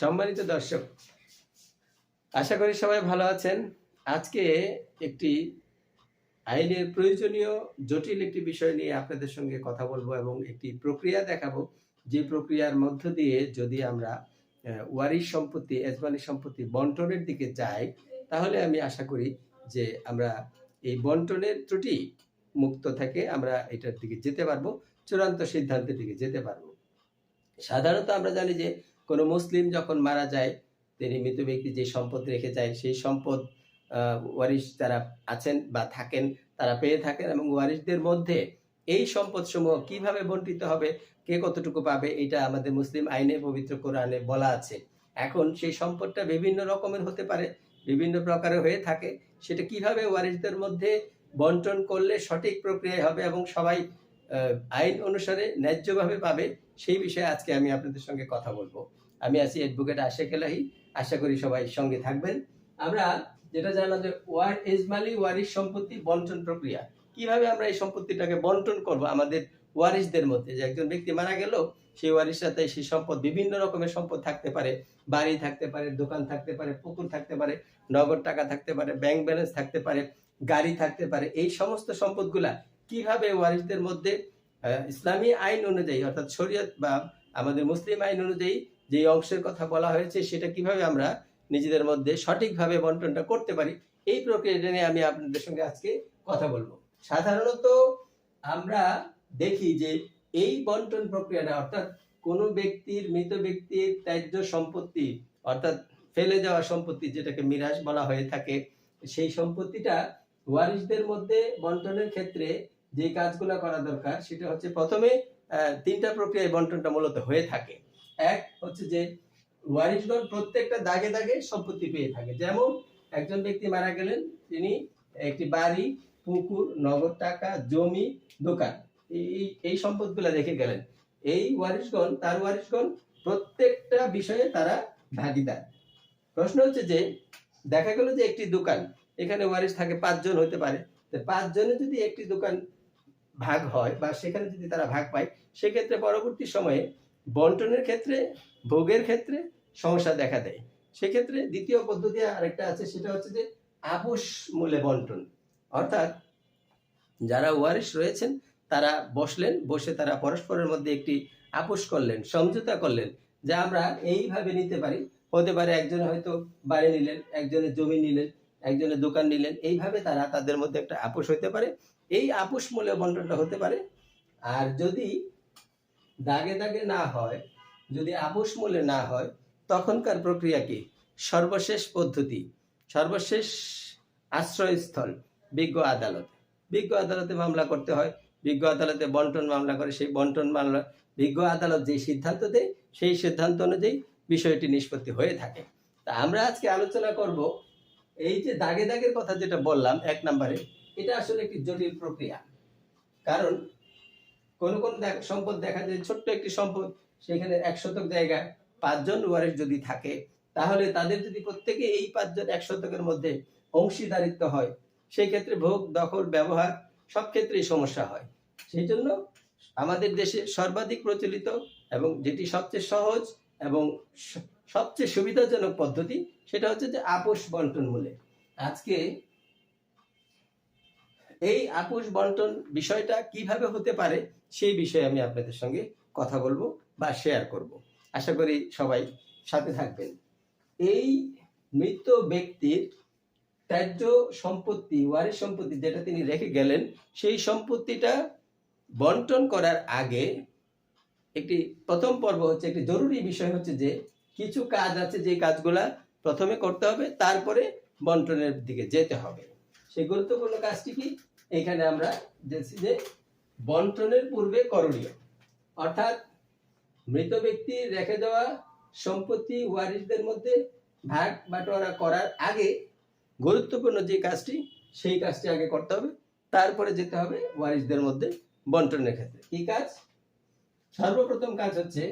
সম্মানিত দর্শক, আশা করি সবাই ভালো আছেন। আজকে একটি আইনের প্রয়োজনীয়, জটিল একটি বিষয় নিয়ে আপনাদের সঙ্গে কথা বলব এবং একটি প্রক্রিয়া দেখাবো। যে প্রক্রিয়ার মধ্য দিয়ে যদি আমরা ওয়ারিশ সম্পত্তি, এজমানি সম্পত্তি বন্টনের দিকে যাই, তাহলে আমি আশা করি যে আমরা এই বন্টনের ত্রুটি মুক্ত থেকে আমরা এটার দিকে যেতে পারব, চূড়ান্ত সিদ্ধান্তের দিকে যেতে পারব। সাধারণত আমরা জানি যে কোনো মুসলিম যখন মারা যায়, তিনি মৃত ব্যক্তি যে সম্পদ রেখে যায়, সেই সম্পদ ওয়ারিশ যারা আছেন বা থাকেন, তারা পেয়ে থাকেন এবং ওয়ারিশদের মধ্যে এই সম্পদ সমূহ কীভাবে বন্টিত হবে, কে কতটুকু পাবে, এটা আমাদের মুসলিম আইনে, পবিত্র কোরআনে বলা আছে। এখন সেই সম্পদটা বিভিন্ন রকমের হতে পারে, বিভিন্ন প্রকারের হয়ে থাকে। সেটা কীভাবে ওয়ারিশদের মধ্যে বন্টন করলে সঠিক প্রক্রিয়ায় হবে এবং সবাই আইন অনুসারে ন্যায্যভাবে পাবে, সেই বিষয়ে আজকে আমি আপনাদের সঙ্গে কথা বলব। আমি আছি অ্যাডভোকেট আশেক এলাহি। আশা করি সবাই সঙ্গে থাকবেন। আমরা যেটা জানলাম যে ওয়ার এজমালি ওয়ারিশ সম্পত্তি? বন্টন প্রক্রিয়া। কীভাবে আমরা এই সম্পত্তিটাকে বন্টন করব? আমাদের ওয়ারিশদের মধ্যে। যে একজন ব্যক্তি মারা গেল, সেই ওয়ারিশ সাথে সেই সম্পদ, বিভিন্ন রকমের সম্পদ থাকতে পারে। বাড়ি থাকতে পারে, দোকান থাকতে পারে, পুকুর থাকতে পারে, নগদ টাকা থাকতে পারে ব্যাংক ব্যালেন্স থাকতে পারে, গাড়ি থাকতে পারে। এই সমস্ত সম্পদগুলা কীভাবে ওয়ারিশদের মধ্যে ইসলামী আইন অনুযায়ী, অর্থাৎ শরীয়ত বা আমাদের মুসলিম আইন অনুযায়ী যে অংশের কথা বলা হয়েছে, সেটা কীভাবে আমরা নিজেদের মধ্যে সঠিকভাবে বন্টনটা করতে পারি, এই প্রক্রিয়াটা নিয়ে আমি আপনাদের সঙ্গে আজকে কথা বলব। সাধারণত আমরা দেখি যে এই বন্টন প্রক্রিয়াটা, অর্থাৎ কোনো ব্যক্তির, মৃত ব্যক্তির ত্যায্য সম্পত্তি, অর্থাৎ ফেলে যাওয়া সম্পত্তি যেটাকে মিরাজ বলা হয়ে থাকে, সেই সম্পত্তিটা ওয়ারিশদের মধ্যে বন্টনের ক্ষেত্রে যে কাজগুলো করা দরকার, সেটা হচ্ছে প্রথমে তিনটা প্রক্রিয়ায় বন্টনটা মূলত হয়ে থাকে। এক হচ্ছে যে ওয়ারিশগণ প্রত্যেকটা দাগে দাগে সম্পত্তি পেয়ে থাকে। যেমন একজন ব্যক্তি মারা গেলেন, তিনি একটি বাড়ি, পুকুর, নগদ টাকা, জমি, দোকান, এই, এই- সম্পদগুলো রেখে গেলেন। এই ওয়ারিশগণ তার ওয়ারিশগণ প্রত্যেকটা বিষয়ে তারা ভাগিদার। প্রশ্ন হচ্ছে যে, দেখা গেল যে একটি দোকান, এখানে ওয়ারিশ থাকে পাঁচজন হতে পারে। পাঁচজনে যদি একটি দোকান ভাগ হয় বা সেখানে যদি তারা ভাগ পায়, সেক্ষেত্রে পরবর্তী সময়ে বন্টনের ক্ষেত্রে, ভোগের ক্ষেত্রে সমস্যা দেখা দেয়। সেক্ষেত্রে দ্বিতীয় পদ্ধতি আরেকটা আছে, সেটা হচ্ছে যে আপোষ মূলে বন্টন। অর্থাৎ যারা ওয়ারিশ রয়েছেন, তারা বসলেন, বসে তারা পরস্পরের মধ্যে একটি আপোষ করলেন, সমঝোতা করলেন যে আমরা এইভাবে নিতে পারি। হতে পারে একজনে হয়তো বাড়ি নিলেন, একজনে জমি নিলেন, একজনে দোকান নিলেন, এইভাবে তারা তাদের মধ্যে একটা আপোষ হতে পারে। এই আপোষ মূল্যে বন্টনটা হতে পারে। আর যদি দাগে দাগে না হয়, যদি আপোষ মূল্যে না হয়, তখনকার প্রক্রিয়া কি? সর্বশেষ পদ্ধতি, সর্বশেষ আশ্রয়স্থল, বিজ্ঞ আদালত। বিজ্ঞ আদালতে মামলা করতে হয়, বিজ্ঞ আদালতে বন্টন মামলা করে, সেই বন্টন মামলা, বিজ্ঞ আদালত যে সিদ্ধান্ত দেয়, সেই সিদ্ধান্ত অনুযায়ী বিষয়টি নিষ্পত্তি হয়ে থাকে। তা আমরা আজকে আলোচনা করব, এই যে দাগে দাগের কথা যেটা বললাম এক নম্বরে, এটা আসলে একটি জটিল প্রক্রিয়া। কারণ কোন কোন সম্পদ দেখা যায়, ছোট্ট একটি সম্পদ, সেখানে এক শতক জায়গায় পাঁচজন ওয়ারিশ যদি থাকে, তাহলে তাদের যদি প্রত্যেকে এই পাঁচজন এক শতকের মধ্যে অংশীদারিত্ব হয় সেই ক্ষেত্রে ভোগ, দখল, ব্যবহার সব ক্ষেত্রেই সমস্যা হয়। সেই জন্য আমাদের দেশে সর্বাধিক প্রচলিত এবং যেটি সবচেয়ে সহজ এবং সবচেয়ে সুবিধাজনক পদ্ধতি, সেটা হচ্ছে যে আপোষ বন্টন মূলে। আজকে এই আপোষ বন্টন বিষয়টা কীভাবে হতে পারে সেই বিষয়ে আমি আপনাদের সঙ্গে কথা বলব বা শেয়ার করব। আশা করি সবাই সাথে থাকবেন। এই মৃত ব্যক্তির ত্যায্য সম্পত্তি, ওয়ারিশ সম্পত্তি যেটা তিনি রেখে গেলেন, সেই সম্পত্তিটা বন্টন করার আগে একটি প্রথম পর্ব হচ্ছে, একটি জরুরি বিষয় হচ্ছে যে কিছু কাজ আছে যে কাজগুলা প্রথমে করতে হবে, তারপরে বন্টনের দিকে যেতে হবে। সেই গুরুত্বপূর্ণ কাজটি কি? এখানে আমরা দেখছি যে বন্টনের পূর্বে করণীয়। অর্থাৎ মৃত ব্যক্তি রেখে দেওয়া সম্পত্তি ওয়ারিশদের মধ্যে ভাগ বাটোয়ারা করার আগে গুরুত্বপূর্ণ যে কাজটি, সেই কাজটি আগে করতে হবে। তারপরে যেতে হবে ওয়ারিশদের মধ্যে বন্টনের ক্ষেত্রে। কি কাজ? সর্বপ্রথম কাজ হচ্ছে,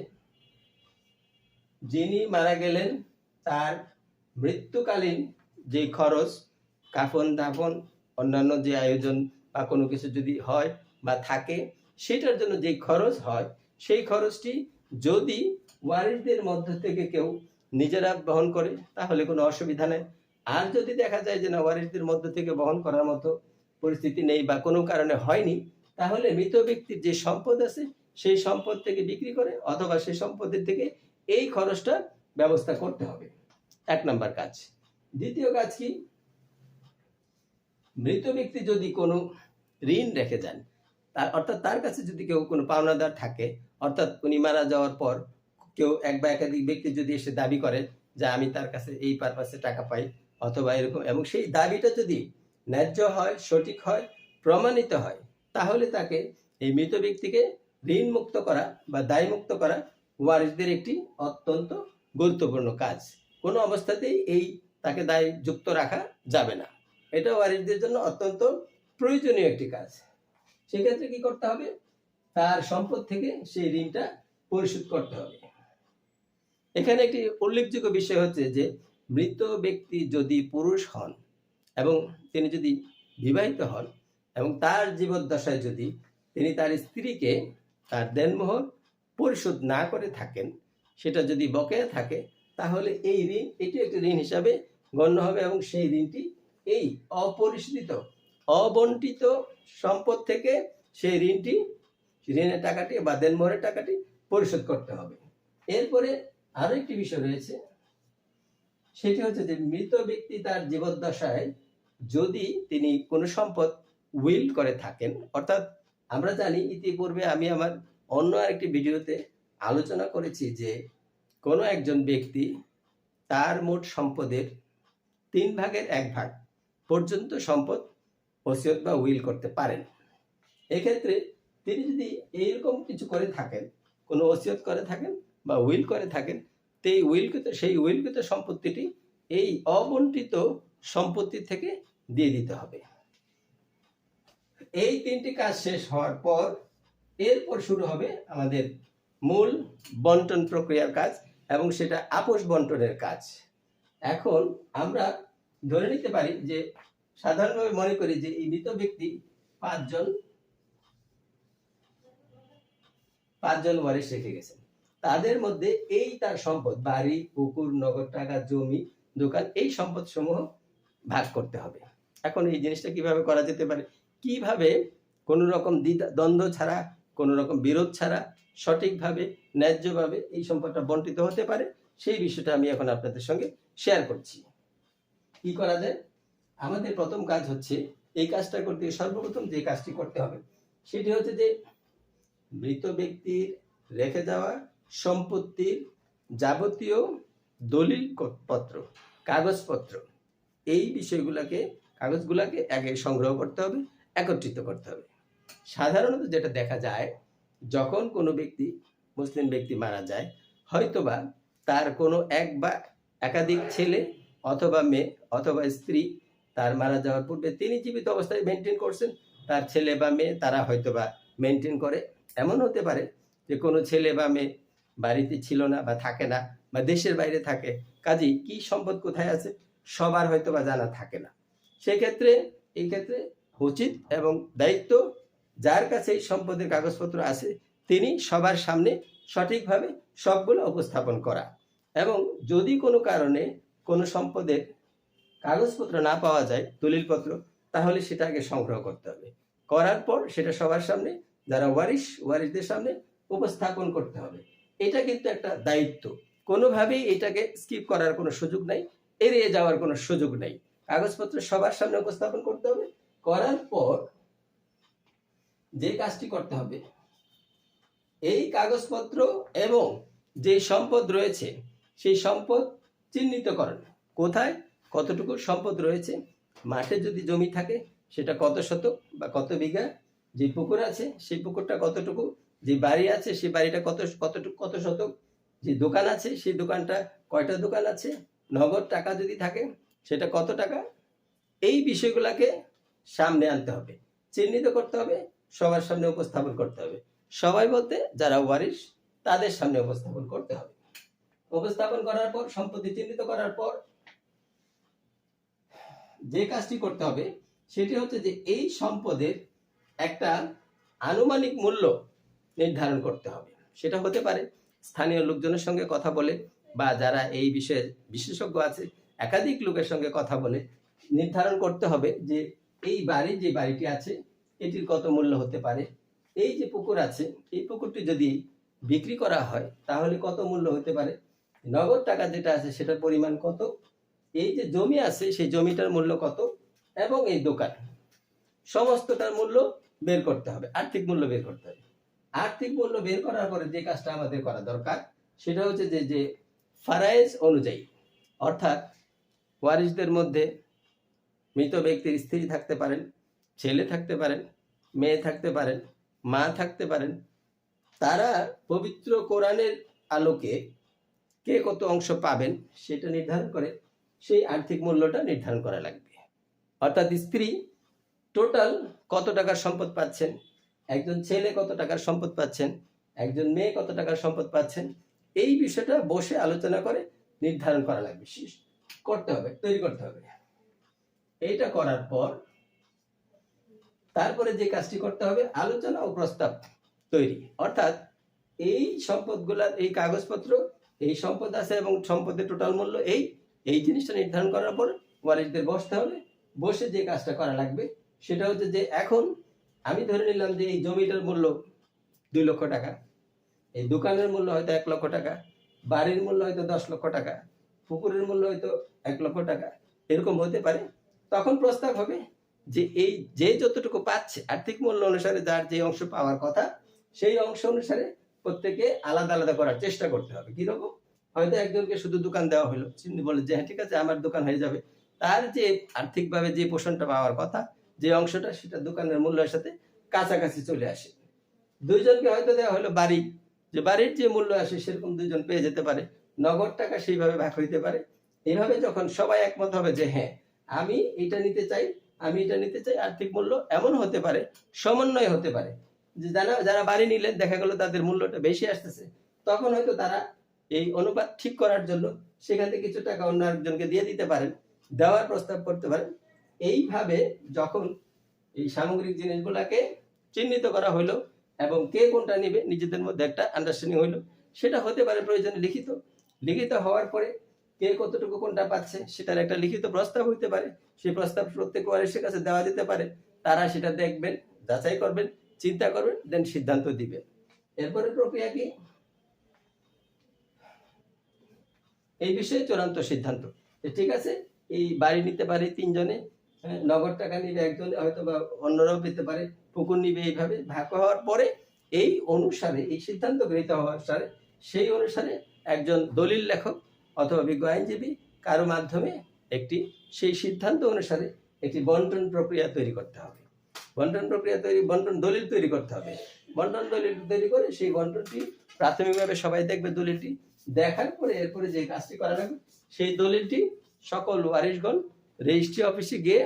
যিনি মারা গেলেন, তার মৃত্যুকালীন যে খরচ কাফন দাফন অন্যান্য যে আয়োজন বা কোনো কিছু যদি হয় বা থাকে, সেটার জন্য যে খরচ হয়, সেই খরচটি যদি ওয়ারিশদের মধ্য থেকে কেউ নিজেরা বহন করে, তাহলে কোনো অসুবিধা নেই। আর যদি দেখা যায় যে না, ওয়ারিশদের মধ্য থেকে বহন করার মতো পরিস্থিতি নেই বা কোনো কারণে হয়নি, তাহলে মৃত ব্যক্তির যে সম্পদ আছে, সেই সম্পদ থেকে বিক্রি করে অথবা সেই সম্পদের থেকে এই খরচটা ব্যবস্থা করতে হবে। এক নাম্বার কাজ। দ্বিতীয় কাজ কি? মৃত ব্যক্তি যদি কোনো ঋণ রেখে যান, তার অর্থাৎ তার কাছে যদি কেউ কোনো পাওনাদার থাকে, অর্থাৎ উনি মারা যাওয়ার পর কেউ এক বা একাধিক ব্যক্তি যদি এসে দাবি করে যে আমি তার কাছে এই পারপাসে টাকা পাই অথবা এরকম, এবং সেই দাবিটা যদি ন্যায্য হয়, সঠিক হয়, প্রমাণিত হয়, তাহলে তাকে এই মৃত ব্যক্তিকে ঋণ মুক্ত করা বা দায় মুক্ত করা ওয়ারিসদের একটি অত্যন্ত গুরুত্বপূর্ণ কাজ। কোনো অবস্থাতেই এই তাকে দায় যুক্ত রাখা যাবে না। এটা ওয়ারিসদের জন্য অত্যন্ত প্রয়োজনীয় একটি কাজ। সেক্ষেত্রে কি করতে হবে? তার সম্পদ থেকে সেই ঋণটা পরিশোধ করতে হবে। এখানে একটি উল্লেখযোগ্য বিষয় হচ্ছে যে, মৃত ব্যক্তি যদি পুরুষ হন এবং তিনি যদি বিবাহিত হন এবং তার জীবদ্দশায় যদি তিনি তার স্ত্রীকে তার দেনমোহর পরিশোধ না করে থাকেন, সেটা যদি বকেয়া থাকে, তাহলে এই ঋণ, এটি একটি ঋণ হিসাবে গণ্য হবে এবং সেই ঋণটি এই অপরিশোধিত, অবন্টিত সম্পদ থেকে সেই ঋণটি, ঋণের টাকাটি বা দেনমোহরের টাকাটি পরিশোধ করতে হবে। এরপরে আরও একটি বিষয় রয়েছে। সেটি হচ্ছে যে মৃত ব্যক্তি তার জীবদ্দশায় যদি তিনি কোনো সম্পদ উইল করে থাকেন, অর্থাৎ আমরা জানি ইতিপূর্বে আমি আমার অন্য আরেকটি ভিডিওতে আলোচনা করেছি যে কোনো একজন ব্যক্তি তার মোট সম্পদের তিন ভাগের এক ভাগ পর্যন্ত সম্পদ ওসিয়ত বা উইল করতে পারেন। এক্ষেত্রে তিনি যদি এইরকম কিছু করে থাকেন, কোনো ওসিয়ত করে থাকেন বা উইল করে থাকেন এই উইলকৃত, সেই উইলকৃত সম্পত্তিটি এই অবন্টিত সম্পত্তি থেকে দিয়ে দিতে হবে। এই তিনটি কাজ শেষ হওয়ার পর এরপর শুরু হবে আমাদের মূল বন্টন প্রক্রিয়ার কাজ এবং সেটা আপোষ বন্টনের কাজ। এখন আমরা ধরে নিতে পারি যে সাধারণভাবে মনে করি যে এই মৃত ব্যক্তি পাঁচজন পাঁচজন ওয়ারিশ রেখে গেছেন। তাদের মধ্যে এই তার সম্পদ, বাড়ি, পুকুর, নগদ টাকা, জমি, দোকান, এই সম্পদ সমূহ ভাগ করতে হবে। এখন এই জিনিসটা কীভাবে করা যেতে পারে? কীভাবে কোনো রকম দ্বিধা- দ্বন্দ্ব ছাড়া, কোনো রকম বিরোধ ছাড়া, সঠিকভাবে, ন্যায্যভাবে এই সম্পদটা বন্টিত হতে পারে? সেই বিষয়টা আমি এখন আপনাদের সঙ্গে শেয়ার করছি। কি করা যায়? আমাদের প্রথম কাজ হচ্ছে এই কাজটা করতে সর্বপ্রথম যে কাজটি করতে হবে, সেটি হচ্ছে যে মৃত ব্যক্তির রেখে যাওয়া সম্পত্তির যাবতীয় দলিল পত্র, কাগজপত্র, এই বিষয়গুলোকে, কাগজগুলোকে আগে সংগ্রহ করতে হবে, একত্রিত করতে হবে। সাধারণত যেটা দেখা যায়, যখন কোনো ব্যক্তি, মুসলিম ব্যক্তি মারা যায়, হয়তোবা তার কোনো এক বা একাধিক ছেলে অথবা মেয়ে অথবা স্ত্রী, তার মারা যাওয়ার পূর্বে তিনি জীবিত অবস্থায় মেনটেন করছেন, তার ছেলে বা মেয়ে তারা হয়তো বা মেনটেন করে। এমন হতে পারে যে কোনো ছেলে বা মেয়ে বাড়িতে ছিল না বা থাকে না বা দেশের বাইরে থাকে, কাজেই কি সম্পদ কোথায় আছে সবার হয়তো বা জানা থাকে না। সেক্ষেত্রে, এই ক্ষেত্রে উচিত এবং দায়িত্ব যার কাছে এই সম্পদের কাগজপত্র আছে, তিনি সবার সামনে সঠিকভাবে সবগুলো উপস্থাপন করা। এবং যদি কোনো কারণে কোনো সম্পদের কাগজপত্র না পাওয়া যায়, দলিলপত্র, তাহলে সেটা আগে সংগ্রহ করতে হবে। করার পর সেটা সবার সামনে, যারা ওয়ারিশ, ওয়ারিশদের সামনে উপস্থাপন করতে হবে। এটা কিন্তু একটা দায়িত্ব। কোনোভাবেই এটাকে স্কিপ করার কোনো সুযোগ নাই, এড়িয়ে যাওয়ার কোনো সুযোগ নেই। কাগজপত্র সবার সামনে উপস্থাপন করতে হবে। করার পর যে কাজটি করতে হবে, এই কাগজপত্র এবং যে সম্পদ রয়েছে, সেই সম্পদ চিহ্নিতকরণ। কোথায়? কতটুকু সম্পদ রয়েছে? মাঠে যদি জমি থাকে, সেটা কত শতক বা কত বিঘা? যে পুকুর আছে, সেই পুকুরটা কতটুকু? যে বাড়ি আছে, সেই বাড়িটা কত, কতটুকু, কত শতক? যে দোকান আছে, সেই দোকানটা কয়টা দোকান আছে? নগদ টাকা যদি থাকে, সেটা কত টাকা? এই বিষয়গুলোকে সামনে আনতে হবে। চিহ্নিত করতে হবে, সবার সামনে উপস্থাপন করতে হবে। সবাই বলতে, যারা ওয়ারিশ, তাদের সামনে উপস্থাপন করতে হবে। উপস্থাপন করার পর, সম্পত্তি চিহ্নিত করার পর যে কাজটি করতে হবে, সেটি হচ্ছে যে এই সম্পদের একটা আনুমানিক মূল্য নির্ধারণ করতে হবে। সেটা হতে পারে স্থানীয় লোকজনের সঙ্গে কথা বলে বা যারা এই বিষয়ে বিশেষজ্ঞ আছে, একাধিক লোকের সঙ্গে কথা বলে নির্ধারণ করতে হবে যে এই বাড়ির যে বাড়িটি আছে, এটির কত মূল্য হতে পারে। এই যে পুকুর আছে, এই পুকুরটি যদি বিক্রি করা হয়, তাহলে কত মূল্য হতে পারে? নগদ টাকা যেটা আছে, সেটার পরিমাণ কত? এই যে জমি আছে, সেই জমিটার মূল্য কত এবং এই দোকান। সমস্তটার মূল্য বের করতে হবে, আর্থিক মূল্য বের করতে হবে। আর্থিক মূল্য বের করার পরে যে কাজটা আমাদের করা দরকার, সেটা হচ্ছে যে যে ফারাইজ অনুযায়ী, অর্থাৎ ওয়ারিসদের মধ্যে মৃত ব্যক্তির স্ত্রী থাকতে পারেন, ছেলে থাকতে পারেন, মেয়ে থাকতে পারেন, মা থাকতে পারেন, তারা পবিত্র কোরআনের আলোকে কে কত অংশ পাবেন সেটা নির্ধারণ করে সেই আর্থিক মূল্যটা নির্ধারণ করা লাগবে। অর্থাৎ স্ত্রী টোটাল কত টাকার সম্পদ পাচ্ছেন? একজন ছেলে কত টাকার সম্পদ পাচ্ছেন? একজন মেয়ে কত টাকার সম্পদ পাচ্ছেন? এই বিষয়টা বসে আলোচনা করে নির্ধারণ করা লাগবে। শেষ। করতে হবে, তৈরি করতে হবে। এইটা করার পর তারপরে যে কাজটি করতে হবে, আলোচনা ও প্রস্তাব তৈরি। অর্থাৎ এই সম্পদগুলার, এই কাগজপত্র, এই সম্পদ আছে এবং সম্পদের টোটাল মূল্য, এই এই জিনিসটা নির্ধারণ করার পর ওয়ারিসদের বসতে হবে। বসে যে কাজটা করা লাগবে, সেটা হচ্ছে যে এখন আমি ধরে নিলাম যে এই জমিটার মূল্য দুই লক্ষ টাকা। এই দোকানের মূল্য হয়তো এক লক্ষ টাকা, বাড়ির মূল্য হয়তো দশ লক্ষ টাকা, পুকুরের মূল্য হয়তো এক লক্ষ টাকা, এরকম হতে পারে। তখন প্রস্তাব হবে যে এই যে যতটুকু পাচ্ছে আর্থিক মূল্য অনুসারে যার যে অংশ পাওয়ার কথা, সেই অংশ অনুসারে প্রত্যেকে আলাদা আলাদা করার চেষ্টা করতে হবে। কীরকম? হয়তো একজনকে শুধু দোকান দেওয়া হলো। তিনি বলে যে হ্যাঁ ঠিক আছে, আমার দোকান হয়ে যাবে। তার যে আর্থিকভাবে যে পোষণটা পাওয়ার কথা, যে অংশটা, সেটা দোকানের মূল্যের সাথে কাছাকাছি চলে আসে। দুইজনকে হয়তো দেওয়া হলো বাড়ি। যে বাড়ির যে মূল্য আসে, সেরকম দুইজন পেয়ে যেতে পারে। নগদ টাকা সেইভাবে ভাগ হইতে পারে। এইভাবে যখন সবাই একমত হবে যে হ্যাঁ আমি এটা নিতে চাই, আমি এটা নিতে চাই, আর্থিক মূল্য এমন হতে পারে, সমন্বয় হতে পারে। যে যারা যারা বাড়ি নিলেন, দেখা গেল তাদের মূল্যটা বেশি আসতেছে। তখন হয়তো তারা এই অনুপাত ঠিক করার জন্য সেখান থেকে কিছু টাকা অন্য একজনকে দিয়ে দিতে পারেন, দেওয়ার প্রস্তাব করতে পারেন। এইভাবে যখন এই সামগ্রিক জিনিসগুলাকে চিহ্নিত করা হইল এবং কে কোনটা নেবে, নিজেদের মধ্যে একটা আন্ডারস্ট্যান্ডিং হইল, সেটা হতে পারে প্রয়োজনে লিখিত। লিখিত হওয়ার পরে কে কতটুকু কোনটা পাচ্ছে সেটার একটা লিখিত প্রস্তাব হইতে পারে। সেই প্রস্তাব প্রত্যেক ওয়ারিসের কাছে দেওয়া যেতে পারে। তারা সেটা দেখবেন, যাচাই করবেন, চিন্তা করবেন, দেন সিদ্ধান্ত দিবেন। এরপরে প্রক্রিয়া কি? এই বিষয়ে চূড়ান্ত সিদ্ধান্ত। ঠিক আছে এই বাড়ি নিতে পারে তিনজনে হ্যাঁ, নগদ টাকা নিবে একজনে হয়তো বা অন্যরাও পেতে পারে পুকুর নিবে এইভাবে ভাগ হওয়ার পরে এই অনুসারে এই সিদ্ধান্ত গৃহীত হওয়ার অনুসারে সেই অনুসারে একজন দলিল লেখক অথবা বিজ্ঞ আইনজীবী কারও মাধ্যমে একটি সেই সিদ্ধান্ত অনুসারে একটি বন্টন প্রক্রিয়া তৈরি করতে হবে। বন্টন প্রক্রিয়া তৈরি বন্টন দলিল তৈরি করতে হবে। বন্টন দলিল তৈরি করে সেই বন্টনটি প্রাথমিকভাবে সবাই দেখবে দলিলটি। দেখার পরে এরপরে যে কাজটি করা লাগবে সেই দলিলটি সকল ওয়ারিশগণ রেজিস্ট্রি অফিসে গিয়ে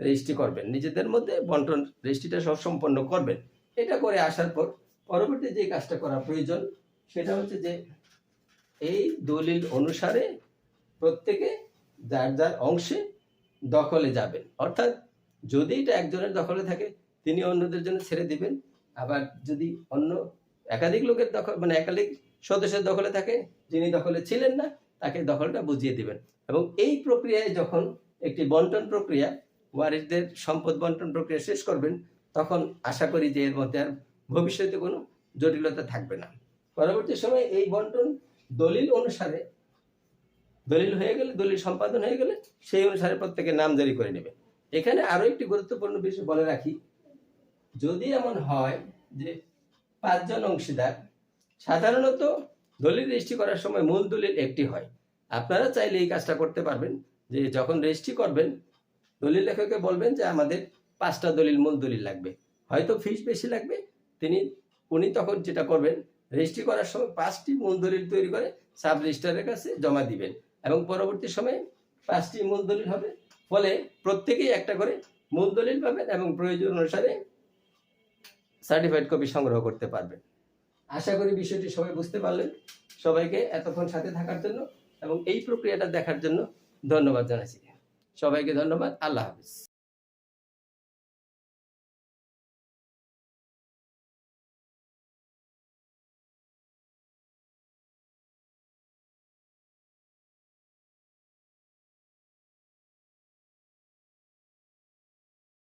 রেজিস্ট্রি করবেন। নিজেদের মধ্যে বন্টন রেজিস্ট্রিটা সব সম্পন্ন করবেন। এটা করে আসার পর পরবর্তী যে কাজটা করা প্রয়োজন, সেটা হচ্ছে যে এই দলিল অনুসারে প্রত্যেকে যার যার অংশে দখলে যাবেন। অর্থাৎ যদি এটা একজনের দখলে থাকে, তিনি অন্যদের জন্য ছেড়ে দিবেন। আবার যদি অন্য একাধিক লোকের দখল মানে একাধিক সদস্যের দখলে থাকে, যিনি দখলে ছিলেন না, তাকে দখলটা বুঝিয়ে দিবেন। এবং এই প্রক্রিয়ায় যখন একটি বন্টন প্রক্রিয়া, ওয়ারিসদের সম্পদ বন্টন প্রক্রিয়া শেষ করবেন, তখন আশা করি যে এর মধ্যে আর ভবিষ্যতে কোনো জটিলতা থাকবে না। পরবর্তী সময়ে এই বন্টন দলিল অনুসারে, দলিল হয়ে গেলে, দলিল সম্পাদন হয়ে গেলে, সেই অনুসারে প্রত্যেকে নাম নামজারি করে নেবে। এখানে আরও একটি গুরুত্বপূর্ণ বিষয় বলে রাখি। যদি এমন হয় যে পাঁচজন অংশীদার সাধারণত দলিল রেজিস্ট্রি করার সময় মূল দলিল একটি হয়। আপনারা চাইলে এই কাজটা করতে পারবেন যে যখন রেজিস্ট্রি করবেন, দলিল লেখককে বলবেন যে আমাদের পাঁচটা দলিল মূল দলিল লাগবে। হয়তো ফিস বেশি লাগবে, তিনি, উনি তখন যেটা করবেন, রেজিস্ট্রি করার সময় পাঁচটি মূল দলিল তৈরি করে সাব রেজিস্ট্রারের কাছে জমা দিবেন এবং পরবর্তী সময়ে পাঁচটি মূল দলিল হবে। ফলে প্রত্যেকেই একটা করে মূল দলিল পাবেন এবং প্রয়োজন অনুসারে সার্টিফাইড কপি সংগ্রহ করতে পারবেন। আশা করি বিষয়টি সবাই বুঝতে পারলেন। সবাইকে এতক্ষণ সাথে থাকার জন্য এবং এই প্রক্রিয়াটা দেখার জন্য ধন্যবাদ জানাচ্ছি। সবাইকে ধন্যবাদ। আল্লাহ হাফিজ।